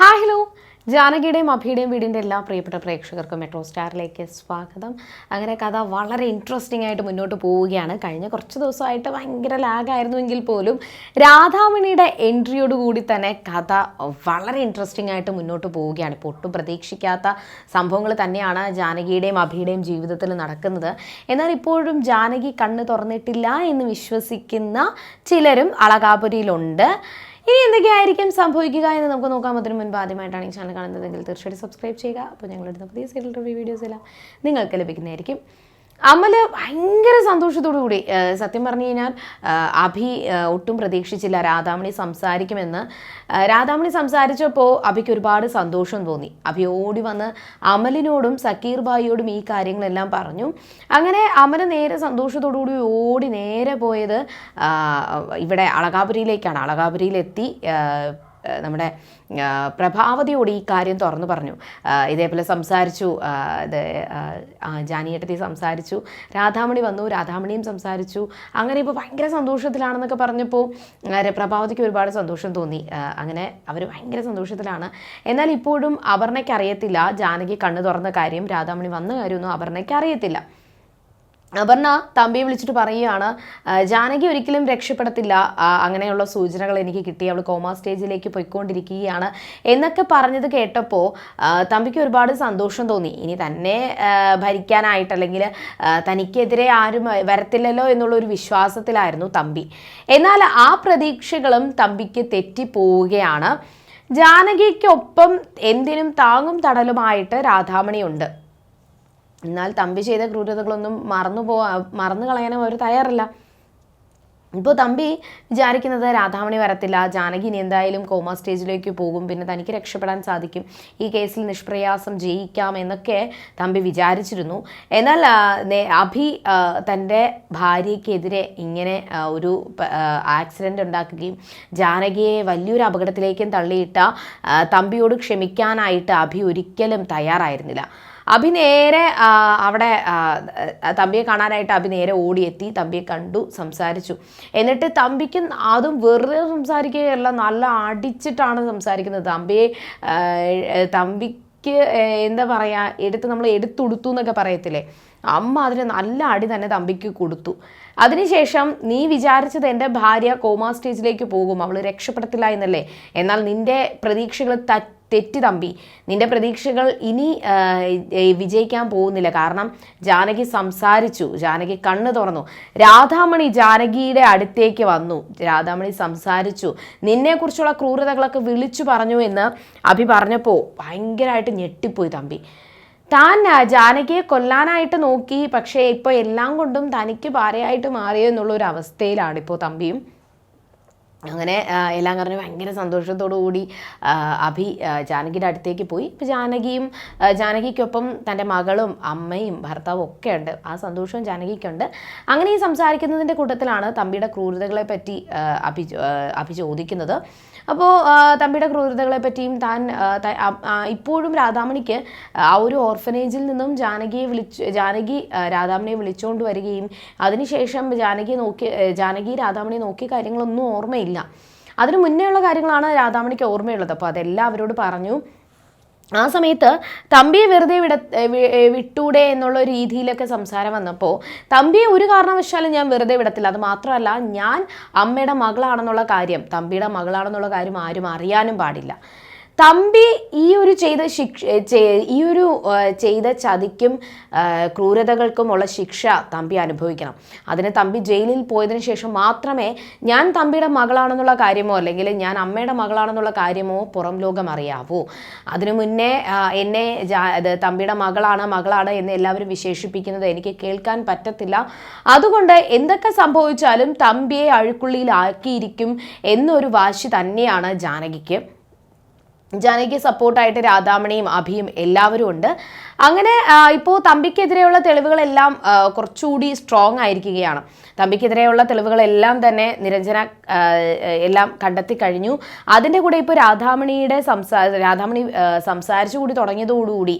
Hi hello. ജാനകിയുടെയും അഭിയുടെയും വീടിന്റെ എല്ലാ പ്രിയപ്പെട്ട പ്രേക്ഷകർക്കും മെട്രോ സ്റ്റാറിലേക്ക് സ്വാഗതം. അങ്ങനെ കഥ വളരെ ഇൻട്രസ്റ്റിംഗ് ആയിട്ട് മുന്നോട്ട് പോവുകയാണ്. കഴിഞ്ഞ കുറച്ച് ദിവസമായിട്ട് ഭയങ്കര ലാഗായിരുന്നുവെങ്കിൽ പോലും രാധാമണിയുടെ എൻട്രിയോട് കൂടി തന്നെ കഥ വളരെ ഇൻട്രസ്റ്റിംഗ് ആയിട്ട് മുന്നോട്ട് പോവുകയാണ്. ഇപ്പോൾ ഒട്ടും പ്രതീക്ഷിക്കാത്ത സംഭവങ്ങൾ തന്നെയാണ് ജാനകിയുടെയും അഭിയുടെയും ജീവിതത്തിൽ നടക്കുന്നത്. എന്നാൽ ഇപ്പോഴും ജാനകി കണ്ണ് തുറന്നിട്ടില്ല എന്ന് വിശ്വസിക്കുന്ന ചിലരും അളകാപുരിയിലുണ്ട്. ഇനി എന്തൊക്കെയായിരിക്കും സംഭവിക്കുക എന്ന് നമുക്ക് നോക്കാം. അതിന് മുൻപ് ആദ്യമായിട്ടാണ് ഈ ചാനൽ കാണുന്നതെങ്കിൽ തീർച്ചയായിട്ടും സബ്സ്ക്രൈബ് ചെയ്യുക. അപ്പോൾ ഞങ്ങളുടെ പുതിയ സീരിയൽ റിവ്യൂ വീഡിയോസ് എല്ലാം നിങ്ങൾക്ക് ലഭിക്കുന്നതായിരിക്കും. അമൽ ഭയങ്കര സന്തോഷത്തോടു കൂടി സത്യം പറഞ്ഞു കഴിഞ്ഞാൽ അഭി ഒട്ടും പ്രതീക്ഷിച്ചില്ല രാധാമണി സംസാരിക്കുമെന്ന്. രാധാമണി സംസാരിച്ചപ്പോൾ അഭിക്ക് ഒരുപാട് സന്തോഷം തോന്നി. അഭി ഓടി വന്ന് അമലിനോടും സക്കീർ ഭായിയോടും ഈ കാര്യങ്ങളെല്ലാം പറഞ്ഞു. അങ്ങനെ അമൽ നേരെ സന്തോഷത്തോടു കൂടി ഓടി നേരെ പോയത് ഇവിടെ അളകാപുരിയിലേക്കാണ്. അളകാപുരിയിലെത്തി നമ്മുടെ പ്രഭാവതിയോട് ഈ കാര്യം തുറന്നു പറഞ്ഞു. ഇതേപോലെ സംസാരിച്ചു. ഇത് ജാനിയേട്ടത്തി സംസാരിച്ചു. രാധാമണി വന്നു. രാധാമണിയും സംസാരിച്ചു. അങ്ങനെ ഇപ്പോൾ ഭയങ്കര സന്തോഷത്തിലാണെന്നൊക്കെ പറഞ്ഞപ്പോൾ പ്രഭാവതിക്ക് ഒരുപാട് സന്തോഷം തോന്നി. അങ്ങനെ അവർ ഭയങ്കര സന്തോഷത്തിലാണ്. എന്നാൽ ഇപ്പോഴും അപർണയ്ക്ക് അറിയത്തില്ല ജാനകി കണ്ണു തുറന്ന കാര്യം രാധാമണി വന്ന കാര്യമൊന്നും അപർണയ്ക്ക് അറിയത്തില്ല. അപർണ തമ്പി വിളിച്ചിട്ട് പറയുകയാണ് ജാനകി ഒരിക്കലും രക്ഷപ്പെടത്തില്ല. അങ്ങനെയുള്ള സൂചനകൾ എനിക്ക് കിട്ടി. അവൾ കോമ സ്റ്റേജിലേക്ക് പോയിക്കൊണ്ടിരിക്കുകയാണ്. എന്നൊക്കെ പറഞ്ഞത് കേട്ടപ്പോൾ തമ്പിക്ക് ഒരുപാട് സന്തോഷം തോന്നി. ഇനി തന്നെ ഭരിക്കാനായിട്ട് അല്ലെങ്കിൽ തനിക്കെതിരെ ആരും വരത്തില്ലല്ലോ എന്നുള്ള ഒരു വിശ്വാസത്തിലായിരുന്നു തമ്പി. എന്നാൽ ആ പ്രതീക്ഷകളും തമ്പിക്ക് തെറ്റിപ്പോവുകയാണ്. ജാനകിക്കൊപ്പം എന്തിനും താങ്ങും തടലുമായിട്ട് രാധാമണിയുണ്ട്. എന്നാൽ തമ്പി ചെയ്ത ക്രൂരതകളൊന്നും മറന്നു പോവാ മറന്നു കളയാനും അവർ തയ്യാറല്ല. ഇപ്പോൾ തമ്പി വിചാരിക്കുന്നത് രാധാമണി വരത്തില്ല ജാനകി ഇനി എന്തായാലും കോമ സ്റ്റേജിലേക്ക് പോകും പിന്നെ തനിക്ക് രക്ഷപ്പെടാൻ സാധിക്കും ഈ കേസിൽ നിഷ്പ്രയാസം ജയിക്കാം എന്നൊക്കെ തമ്പി വിചാരിച്ചിരുന്നു. എന്നാൽ അഭി തന്റെ ഭാര്യയ്ക്കെതിരെ ഇങ്ങനെ ഒരു ആക്സിഡന്റ് ഉണ്ടാക്കുകയും ജാനകിയെ വലിയൊരു അപകടത്തിലേക്കും തള്ളിയിട്ട തമ്പിയോട് ക്ഷമിക്കാനായിട്ട് അഭി ഒരിക്കലും തയ്യാറായിരുന്നില്ല. അഭി നേരെ അവിടെ തമ്പിയെ കാണാനായിട്ട് അഭി നേരെ ഓടിയെത്തി തമ്പിയെ കണ്ടു സംസാരിച്ചു. എന്നിട്ട് തമ്പിക്ക് അതും വെറുതെ സംസാരിക്കുകയല്ല നല്ല അടിച്ചിട്ടാണ് സംസാരിക്കുന്നത്. തമ്പിയെ തമ്പി എന്താ പറയുക എടുത്ത് നമ്മൾ എടുത്തുടുത്തു എന്നൊക്കെ പറയത്തില്ലേ? അമ്മ അതിന് നല്ല അടി തന്നെ തമ്പിക്ക് കൊടുത്തു. അതിനുശേഷം നീ വിചാരിച്ചത് എന്റെ ഭാര്യ കോമാ സ്റ്റേജിലേക്ക് പോകും അവൾ രക്ഷപ്പെടത്തില്ല എന്നല്ലേ? എന്നാൽ നിന്റെ പ്രതീക്ഷകൾ ത തെറ്റി തമ്പി നിന്റെ പ്രതീക്ഷകൾ ഇനി വിജയിക്കാൻ പോകുന്നില്ല. കാരണം ജാനകി സംസാരിച്ചു. ജാനകി കണ്ണു തുറന്നു. രാധാമണി ജാനകിയുടെ അടുത്തേക്ക് വന്നു. രാധാമണി സംസാരിച്ചു. നിന്നെക്കുറിച്ചുള്ള ക്രൂരതകളൊക്കെ വിളിച്ചു പറഞ്ഞു എന്ന് അഭി പറഞ്ഞപ്പോൾ ഭയങ്കരമായിട്ട് ഞെട്ടിപ്പോയി തമ്പി. താൻ ജാനകിയെ കൊല്ലാനായിട്ട് നോക്കി. പക്ഷേ ഇപ്പോൾ എല്ലാം കൊണ്ടും തനിക്ക് ഭാര്യയായിട്ട് മാറിയെന്നുള്ള ഒരു അവസ്ഥയിലാണ് ഇപ്പോൾ തമ്പിയും. അങ്ങനെ എല്ലാം പറഞ്ഞ് ഭയങ്കര സന്തോഷത്തോടു കൂടി അഭി ജാനകിയുടെ അടുത്തേക്ക് പോയി. ഇപ്പോൾ ജാനകിയും ജാനകിക്കൊപ്പം തന്റെ മകളും അമ്മയും ഭർത്താവും ഒക്കെ ഉണ്ട്. ആ സന്തോഷവും ജാനകിക്കുണ്ട്. അങ്ങനെ ഈ സംസാരിക്കുന്നതിന്റെ കൂട്ടത്തിലാണ് തമ്പിയുടെ ക്രൂരതകളെ പറ്റി അഭി അഭി ചോദിക്കുന്നത്. അപ്പോൾ തമ്പിയുടെ ക്രൂരതകളെ പറ്റിയും താൻ ഇപ്പോഴും രാധാമണിക്ക് ആ ഒരു ഓർഫനേജിൽ നിന്നും ജാനകിയെ വിളിച്ച് ജാനകി രാധാമണിയെ വിളിച്ചുകൊണ്ട് വരികയും അതിനുശേഷം ജാനകിയെ നോക്കി ജാനകി രാധാമണിയെ നോക്കിയ കാര്യങ്ങളൊന്നും ഓർമ്മയില്ല. അതിനു മുന്നേ ഉള്ള കാര്യങ്ങളാണ് രാധാമണിക്ക് ഓർമ്മയുള്ളത്. അപ്പോൾ അതെല്ലാം അവരോട് പറഞ്ഞു. ആ സമയത്ത് തമ്പിയെ വെറുതെ വിട വിട്ടൂടെ എന്നുള്ള രീതിയിലൊക്കെ സംസാരം വന്നപ്പോൾ തമ്പിയെ ഒരു കാരണവശാലും ഞാൻ വെറുതെ വിടത്തില്ല. അത് മാത്രമല്ല ഞാൻ അമ്മയുടെ മകളാണെന്നുള്ള കാര്യം തമ്പിയുടെ മകളാണെന്നുള്ള കാര്യം ആരും അറിയാനും പാടില്ല. തമ്പി ഈ ഒരു ചെയ്ത ശിക്ഷ ഈ ഒരു ചെയ്ത ചതിക്കും ക്രൂരതകൾക്കുമുള്ള ശിക്ഷ തമ്പി അനുഭവിക്കണം. അതിന് തമ്പി ജയിലിൽ പോയതിന് ശേഷം മാത്രമേ ഞാൻ തമ്പിയുടെ മകളാണെന്നുള്ള കാര്യമോ അല്ലെങ്കിൽ ഞാൻ അമ്മയുടെ മകളാണെന്നുള്ള കാര്യമോ പുറം ലോകം അറിയാവൂ. അതിനു മുന്നേ എന്നെ തമ്പിയുടെ മകളാണ് മകളാണ് എന്ന് എല്ലാവരും വിശേഷിപ്പിക്കുന്നത് എനിക്ക് കേൾക്കാൻ പറ്റത്തില്ല. അതുകൊണ്ട് എന്തൊക്കെ സംഭവിച്ചാലും തമ്പിയെ അഴുക്കുള്ളിയിലാക്കിയിരിക്കും എന്നൊരു വാശി തന്നെയാണ് ജാനകിക്ക്. ജാനകിക്ക് സപ്പോർട്ടായിട്ട് രാധാമണിയും അഭിയും എല്ലാവരും ഉണ്ട്. അങ്ങനെ ഇപ്പോൾ തമ്പിക്കെതിരെയുള്ള തെളിവുകളെല്ലാം കുറച്ചുകൂടി സ്ട്രോങ് ആയിരിക്കുകയാണ്. തമ്പിക്കെതിരെയുള്ള തെളിവുകളെല്ലാം തന്നെ നിരഞ്ജന എല്ലാം കണ്ടെത്തി കഴിഞ്ഞു. അതിന്റെ കൂടെ ഇപ്പോൾ രാധാമണിയുടെ സംസാ രാധാമണി സംസാരിച്ചു കൂടി തുടങ്ങിയതോടുകൂടി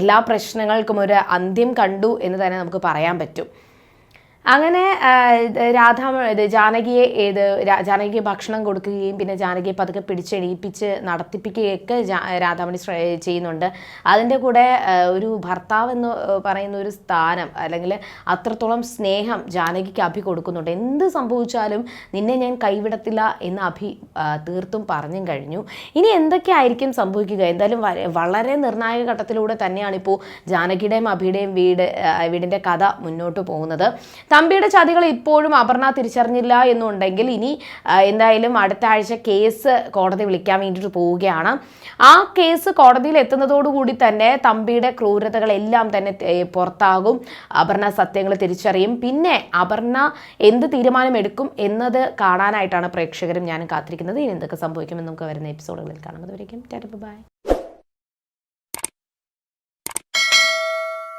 എല്ലാ പ്രശ്നങ്ങൾക്കും ഒരു അന്ത്യം കണ്ടു എന്ന് തന്നെ നമുക്ക് പറയാൻ പറ്റും. അങ്ങനെ രാധാമ ഇത് രാധ ഏത് ജാനകിയെ ഭക്ഷണം കൊടുക്കുകയും പിന്നെ ജാനകിയെ പതുക്കെ പിടിച്ചെണീപ്പിച്ച് നടത്തിപ്പിക്കുകയൊക്കെ രാധാമണി ചെയ്യുന്നുണ്ട്. അതിന്റെ കൂടെ ഒരു ഭർത്താവ് എന്ന് പറയുന്ന ഒരു സ്ഥാനം അല്ലെങ്കിൽ അത്രത്തോളം സ്നേഹം ജാനകിക്ക് അഭി കൊടുക്കുന്നുണ്ട്. എന്ത് സംഭവിച്ചാലും നിന്നെ ഞാൻ കൈവിടത്തില്ല എന്ന് അഭി തീർത്തും പറഞ്ഞും കഴിഞ്ഞു. ഇനി എന്തൊക്കെയായിരിക്കും സംഭവിക്കുക? എന്തായാലും വളരെ നിർണായക ഘട്ടത്തിലൂടെ തന്നെയാണ് ഇപ്പോൾ ജാനകിയുടെയും അഭിയുടെയും വീട് വീടിന്റെ കഥ മുന്നോട്ട് പോകുന്നത്. തമ്പിയുടെ ചതികൾ ഇപ്പോഴും അപർണ തിരിച്ചറിഞ്ഞില്ല എന്നുണ്ടെങ്കിൽ ഇനി എന്തായാലും അടുത്ത ആഴ്ച കേസ് കോടതി വിളിക്കാൻ വേണ്ടിയിട്ട് പോവുകയാണ്. ആ കേസ് കോടതിയിൽ എത്തുന്നതോടുകൂടി തന്നെ തമ്പിയുടെ ക്രൂരതകളെല്ലാം തന്നെ പുറത്താകും. അപർണ സത്യങ്ങൾ തിരിച്ചറിയും. പിന്നെ അപർണ എന്ത് തീരുമാനം എടുക്കും എന്നത് കാണാനായിട്ടാണ് പ്രേക്ഷകരും ഞാനും കാത്തിരിക്കുന്നത്. ഇനി എന്തൊക്കെ സംഭവിക്കുമെന്ന് നമുക്ക് വരുന്ന എപ്പിസോഡുകളിൽ കാണാം. അതുവരേക്കും ബൈ.